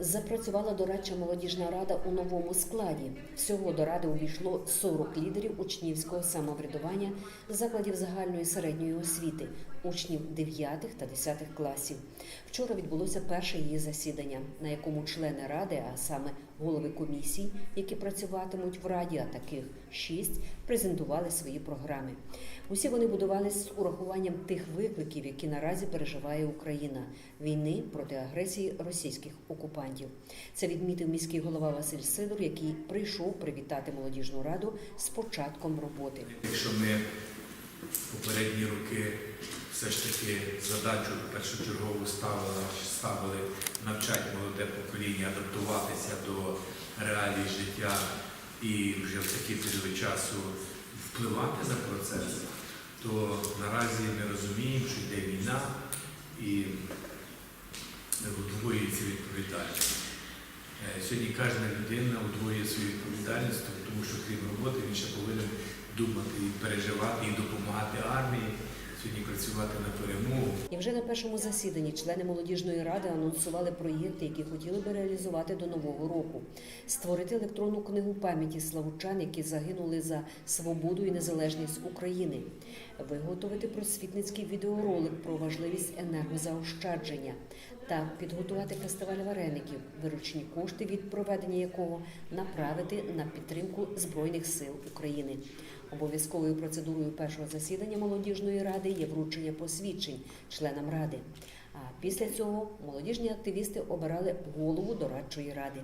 Запрацювала дорадча молодіжна рада у новому складі. Всього до ради увійшло 40 лідерів учнівського самоврядування закладів загальної середньої освіти, учнів 9 та 10 класів. Вчора відбулося перше її засідання, на якому члени ради, а саме голови комісій, які працюватимуть в раді, а таких шість, презентували свої програми. Усі вони будувалися з урахуванням тих викликів, які наразі переживає Україна війни проти агресії російських окупантів. Це відмітив міський голова Василь Сидор, який прийшов привітати молодіжну раду з початком роботи. Якщо ми попередні роки все ж таки задачу першочергову ставили, ставили навчати молоде покоління, адаптуватися до реалій життя і вже в такий період часу впливати на процес, то наразі ми розуміємо, що йде війна і удвоюється відповідальність. Е, Сьогодні кожна людина удвоює свою відповідальність, тому що крім роботи він ще повинен думати і переживати, і допомагати армії, сьогодні працювати на перемогу. І вже на першому засіданні члени молодіжної ради анонсували проєкти, які хотіли би реалізувати до нового року: створити електронну книгу пам'яті славучан, які загинули за свободу і незалежність України, виготовити просвітницький відеоролик про важливість енергозаощадження та підготувати фестиваль вареників, виручні кошти від проведення якого направити на підтримку збройних сил України. Обов'язковою процедурою першого засідання молодіжної ради є вручення посвідчень членам ради. А після цього молодіжні активісти обирали голову дорадчої ради.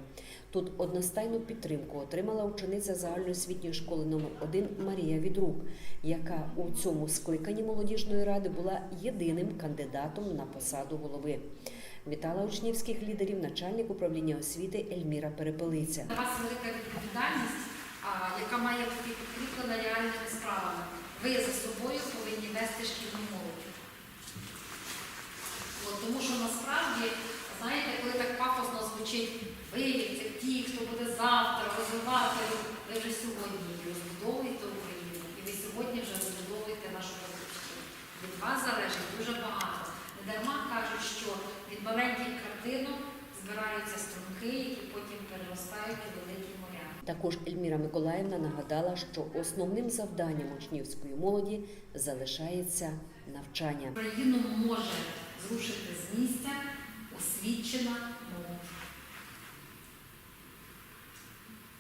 Тут одностайну підтримку отримала учениця загальноосвітньої школи номер 1 Марія Відрук, яка у цьому скликанні молодіжної ради була єдиним кандидатом на посаду голови. Вітала учнівських лідерів начальник управління освіти Ельміра Перепелиця. На вас велика відповідальність, яка має бути підкріплена реальними справами. Ви за собою повинні вести шкільну молодь. От, тому що насправді, знаєте, коли так пафосно звучить, ви це ті, хто буде завтра розвивати, ви вже сьогодні Також Ельміра Миколаївна нагадала, що основним завданням учнівської молоді залишається навчання. Україну може зрушити з місця освічена молодь,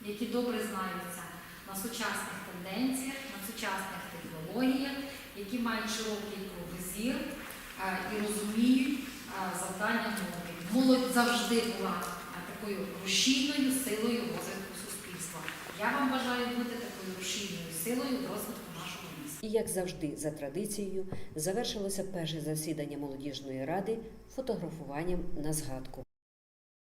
які добре знаються на сучасних тенденціях, на сучасних технологіях, які мають широкий кругозір е, і розуміють е, завдання молоді. Молодь завжди була е, такою рушійною силою розвитку суспільства. Я вам бажаю бути такою рушійною силою в розвитку нашого міста. І як завжди, за традицією, завершилося перше засідання молодіжної ради фотографуванням на згадку.